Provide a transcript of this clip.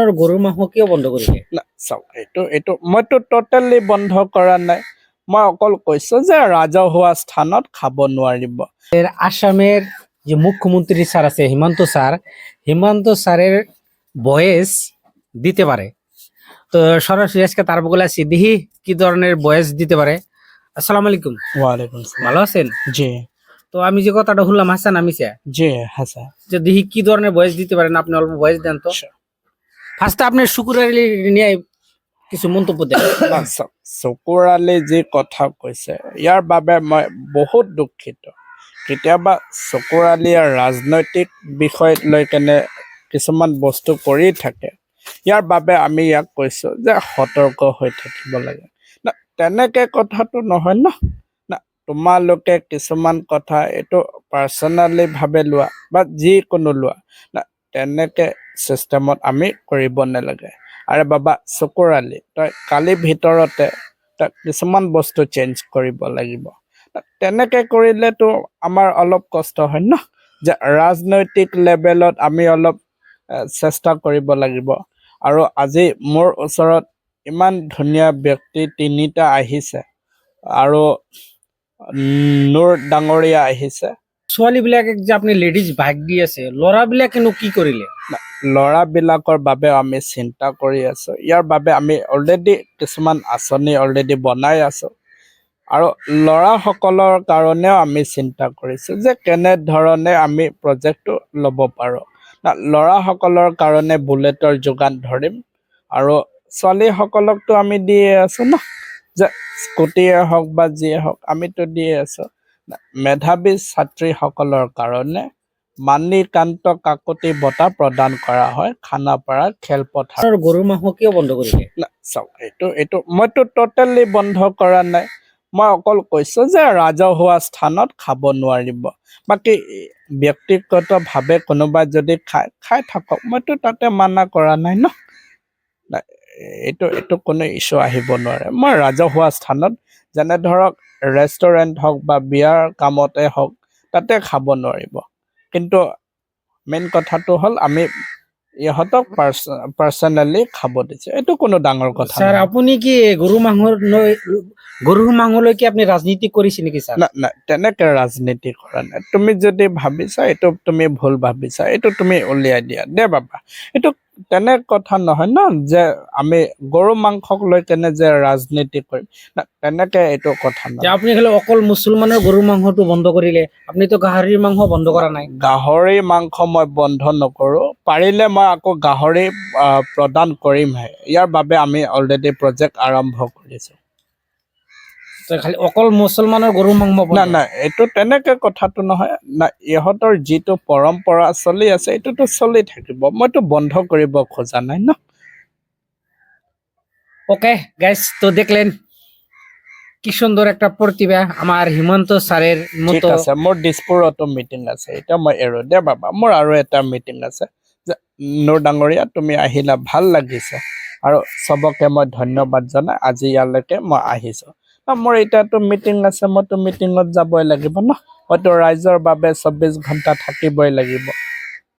আৰু গৰুৰ মাংস কিয় বন্ধ কৰিলে না চাওক এইটো এইটো মইতো ট'টেলি বন্ধ কৰা নাই। মই অকল কৈছো যে ৰাজহুৱা স্থানত খাব নোৱাৰিব। এর আসামের যে মুখ্যমন্ত্রী স্যার আছে হিমন্ত স্যার হিমন্ত স্যারের বয়েস দিতে পারে। তো সরাসরি আজকে তার বগলে আছি। দেখি কি ধরনের বয়েস দিতে পারে? আসসালামু আলাইকুম। ওয়ালাইকুম ভালো আছেন? জি। তো আমি যে কথাটা শুনলাম হাসান আমিসা। জি হাসান। যে দেখি কি ধরনের বয়স দিতে পারেন আপনি অল্প বয়স দেন তো। Sure. ফার্স্টে আপনি শুকুর আলী নিয়ে কিছু মন্তব্য দেন। চকুৰ আলি যি কথা কৈছে, ইয়াৰ বাবে মই বহুত দুখিত। কেতিয়াবা চকুৰ আলিয়ে ৰাজনৈতিক বিষয় লৈ কেনে কিছুমান বস্তু কৰি থাকে। ইয়াৰ বাবে আমি ইয়াক কৈছো যে সতৰ্ক হৈ থাকিব লাগে। না, তেনেকে কথাটো নহয় ন? না, তোমালোকে কিছুমান কথা এইটো পাৰ্চনেলি ভাবে লোৱা বা যিকোনো লোৱা। না, তেনেকে চিষ্টেমত আমি কৰিব নালাগে। আৰে বাবা চকুৰ আলি তই কালি ভিতৰতে তই কিছুমান বস্তু চেঞ্জ কৰিব লাগিব। তেনেকে কৰিলেতো আমাৰ অলপ কষ্ট হয় ন? যে ৰাজনৈতিক লেভেলত আমি অলপ চেষ্টা কৰিব লাগিব। আৰু আজি মোৰ ওচৰত ইমান ধুনীয়া ব্যক্তি তিনিটা আহিছে। আৰু নূৰ ডাঙৰীয়া আহিছে। ছোৱালী বিলাকে যে আপনি লেডিজ ভাগ দি আছে ল'ৰা বিলাকেনো কি কৰিলে? ল'ৰাবিলাকৰ বাবে আমি চিন্তা কৰি আছো। ইয়াৰ বাবে আমি অলৰেডি কিছুমান আঁচনি অলৰেডি বনাই আছো। আৰু ল'ৰাসকলৰ কাৰণেও আমি চিন্তা কৰিছো যে কেনেধৰণে আমি প্ৰজেক্টটো ল'ব পাৰোঁ। ল'ৰাসকলৰ কাৰণে বুলেটৰ যোগান ধৰিম আৰু ছোৱালীসকলকতো আমি দিয়ে আছো ন যে স্কুটিয়ে হওক বা যিয়ে হওক আমিতো দিয়ে আছো। মেধাৱী ছাত্ৰীসকলৰ কাৰণে মানিকান্ত কাকতি বঁটা প্ৰদান কৰা হয় খানাপাৰা খেলপথাৰ গৰুৰ মাংস কিয় বন্ধ কৰিলে না, চাওক এইটো এইটো মইতো ট'টেলি বন্ধ কৰা নাই। মই অকল কৈছো যে ৰাজহুৱা স্থানত খাব নোৱাৰিব। বাকী ব্যক্তিগতভাৱে কোনোবাই যদি খায় খাই থাকক মইতো তাতে মানা কৰা নাই ন এইটো এইটো কোনো ইছ্যু আহিব নোৱাৰে। মই ৰাজহুৱা স্থানত যেনে ধৰক ৰেষ্টুৰেণ্ট হওক বা বিয়াৰ কামতে হওক তাতে খাব নোৱাৰিব। কিন্তু মেইন কথাটো হ'ল আমি ইহঁতক পাৰ্চনেলি খাব দিছে। এইটো কোনো ডাঙৰ কথা নহয়। আপুনি কি গৰু মাংস গৰুৰ মাংস লৈ কি আপনি ৰাজনীতি কৰিছে নেকি স্যাৰ না না তেনেকে ৰাজনীতি কৰা নাই। তুমি যদি ভাবিছা এইটো তুমি ভুল ভাবিছা এইটো তুমি উলিয়াই দিয়া। দে বাবা এইটো তেনে কথা নহয় ন যে আমি গৰু মাংসক লৈ কেনে যে ৰাজনীতি কৰিম। তেনেকে এইটো কথা নহয়। আপুনি খালি অকল মুছলমানৰ গৰু মাংসটো বন্ধ কৰিলে আপুনিতো গাহৰিৰ মাংস বন্ধ কৰা নাই। গাহৰি মাংস মই বন্ধ নকৰোঁ পাৰিলে মই আকৌ গাহৰি প্ৰদান কৰিমহে। ইয়াৰ বাবে আমি অলৰেডি প্ৰজেক্ট আৰম্ভ কৰিছো। খালি অকল মুছলমানৰ গৰুৰ মাংস। না না এইটো তেনেকে কথাটো নহয়। না ইহঁতৰ যিটো পৰম্পৰা চলি আছে এইটোতো চলি থাকিব। মইতো বন্ধ কৰিব খোজা নাই ন? ওকে গাইস তো দেখলেন কি সুন্দৰ একটা প্ৰতিভা আমাৰ হিমন্ত স্যাৰেৰ মতো। আছে মোৰ দিছপুৰতো মিটিং আছে। এতিয়া মই এৰো। দে বাবা মোৰ আৰু এটা মিটিং আছে। যে নূৰ ডাঙৰীয়া তুমি আহিলা ভাল লাগিছে। আৰু চবকে মই ধন্যবাদ জনাই আজি ইয়ালৈকে মই আহিছো। মোৰ এতিয়াতো মিটিং আছে মইতো মিটিঙত যাবই লাগিব ন? মইতো ৰাইজৰ বাবে চৌব্বিছ ঘণ্টা থাকিবই লাগিব।